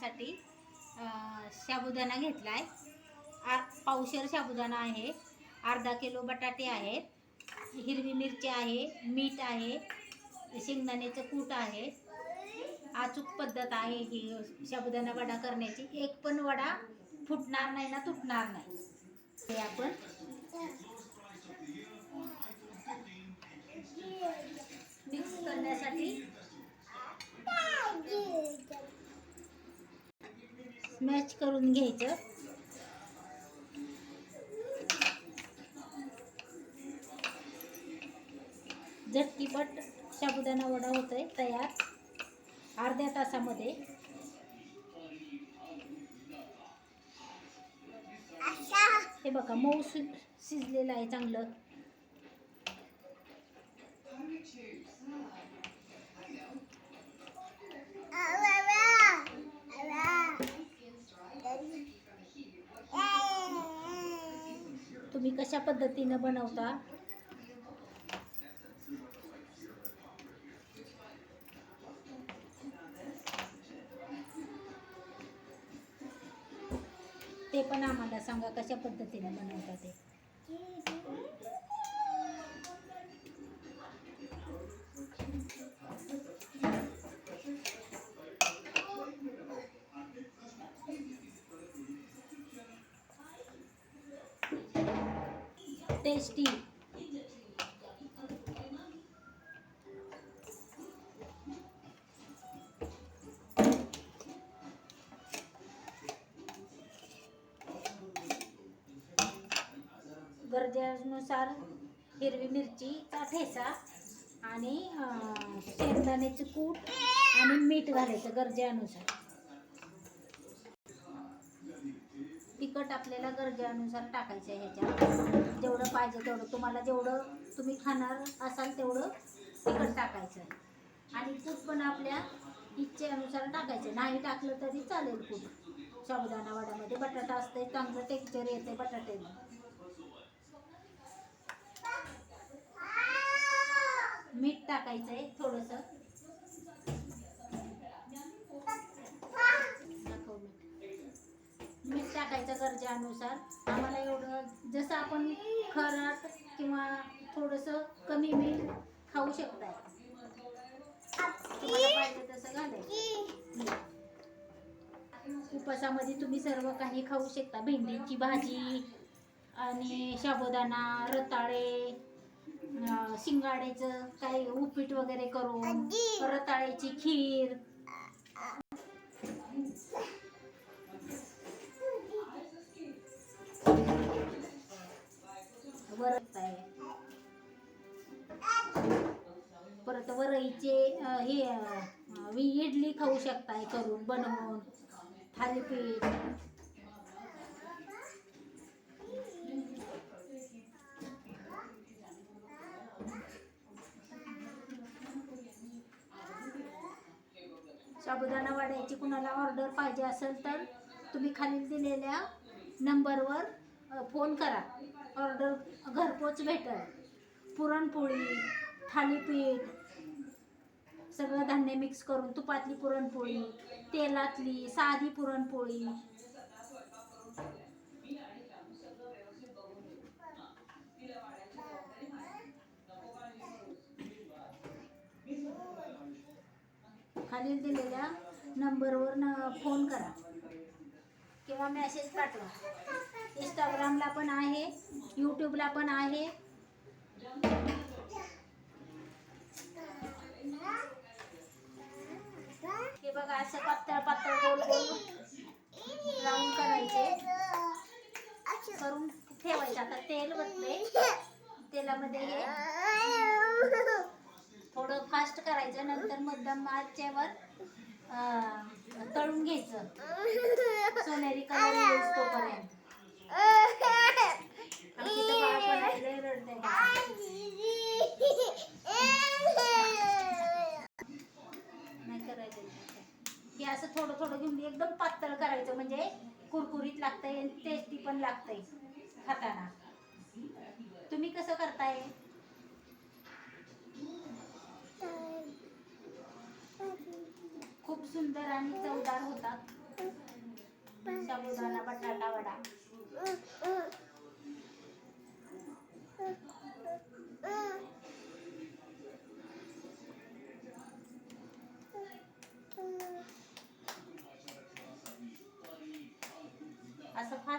करण्यासाठी शाबुदाणा साबुदाणा घेतला आहे आ पावशेर साबुदाणा आहे. अर्धा किलो बटाटे आहेत. हिरवी मिरची आहे मीठ आहे शेंगदाण्याचं कूट आहे. अचूक पद्धत आहे ही साबुदाणा वडा करण्याची. एक पण वडा फुटणार नाही ना तुटणार नाही. हे आपण मिक्स करण्यासाठी स्मॅच करून घ्यायचं. झटकीपट साबुदाणा वडा होतोय तयार. अर्ध्या तासामध्ये. हे बघा मऊ शिजलेलं आहे चांगलं. कशा पद्धतीनं बनवता? ते पण आम्हाला सांगा कशा पद्धतीने बनवता ते. टेस्टी गरजेनुसार हिरवी मिरचीचा ठेचा आणि अं, शेंगदाण्याचे कूट आणि मीठ घालायचं गरजेनुसार. तिखट आपल्याला गरजेनुसार टाकायचं आहे ह्याच्यात. जेवढं पाहिजे तेवढं. तुम्हाला जेवढं तुम्ही खाणार असाल तेवढं तिखट टाकायचं आहे. आणि कूट पण आपल्या इच्छेनुसार टाकायचं. नाही टाकलं तरी चालेल कूट साबुदाणा वडामध्ये बटाटा असते चांगलं टेक्स्चर येते बटाट्याने. मीठ टाकायचं आहे थोडंसं दाखव मीठ मीठ टाकायचं गरजेनुसार. आम्हाला एवढं जसं आपण खरात किंवा थोडंसं कमी मीठ खाऊ शकताय. तुम्हाला पाहिजे तसं घालायचं. उपासामध्ये तुम्ही सर्व काही खाऊ शकता. भेंडीची भाजी आणि साबुदाणा रताळे शिंगाड्याचं काही उपीट वगैरे करून रताळ्याची खीर परत हे वी- इडली खाऊ शकताय करून बनवून थालीपीठ. साबुदाणा वाड्याची कुणाला ऑर्डर पाहिजे असेल तर तुम्ही खालील दिलेल्या नंबरवर फोन करा. ऑर्डर घरपोच भेटेल. पुरणपोळी थालीपीठ सगळं धान्य मिक्स करून तुपातली पुरणपोळी तेलातली साधी पुरणपोळी. खालील दिलेल्या नंबरवर न फोन करा. किंवा मेसेज पाठवा. इंस्टाग्रामला पण आहे यूट्यूबला पण आहे हे बघा असं पातळ पातळ गोल गोल राऊंड करायचे. करून ठेवायचं. आता तेल वतले. तेलामध्ये हे थोडं फास्ट करायचं. नंतर मध्यम आचेवर तळून घ्यायचं. सोनेरी कलर येऊस तोपर्यंत. पण आहे, रडते थोडं थोडं घेऊन एकदम पातळ करायचं म्हणजे कुरकुरीत लागतंय टेस्टी पण लागतंय खाताना. तुम्ही कसं करताय? खूप सुंदर आणि चवदार होतात. साबुदाणा बटाटा वडा.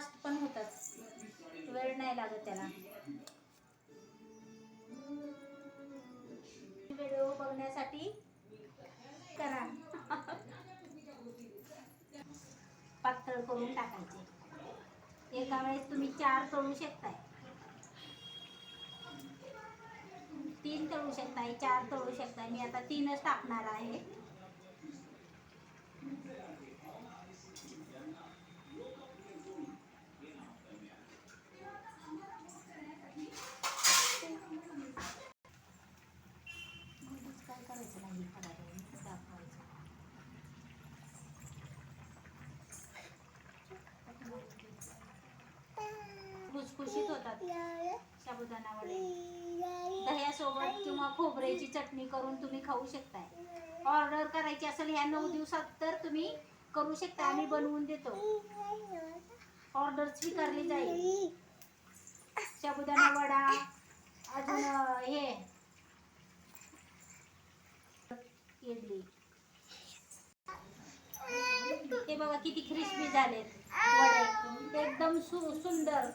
फास्ट पण होतात. वेळ नाही लागत त्याला. व्हिडिओ बघण्यासाठी करा. पातळ करून टाकायचे. एका वेळेस तुम्ही चार तळू शकताय. तीन तळू शकताय चार तळू शकताय. मी आता तीनच टाकणार आहे मध्येच काय करायचं नाही थोडा वेळ दाखवायचं खुसखुशीत होतात दह्यासोबत किंवा खोबऱ्याची चटणी करून तुम्ही खाऊ शकताय. ऑर्डर करायची असेल ह्या नऊ दिवसात तर तुम्ही करू शकता. आम्ही बनवून देतो. ऑर्डर स्वीकारली जाईल. साबुदाणा वडा अजून हे. इडली. हे बघा किती क्रिस्पी झालेत वडे. एकदम सु सुंदर.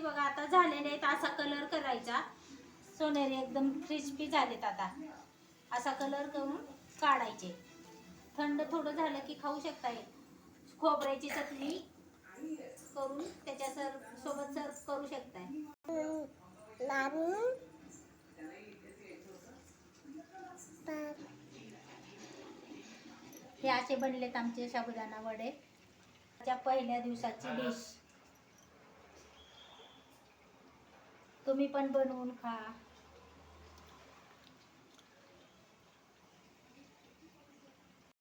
हे बघा आता झालेले आहेत असा कलर करायचा. सोनेरी एकदम क्रिस्पी झालेत आता. असा कलर करून काढायचे. थंड थोडं झालं की खाऊ शकता खोबऱ्याची चटणी करून त्याच्या सर सोबत सर्व करू शकताय. हे असे बनलेत आमचे साबुदाणा वडे. त्या पहिल्या दिवसाची डिश तुम्ही पण बनवून खा.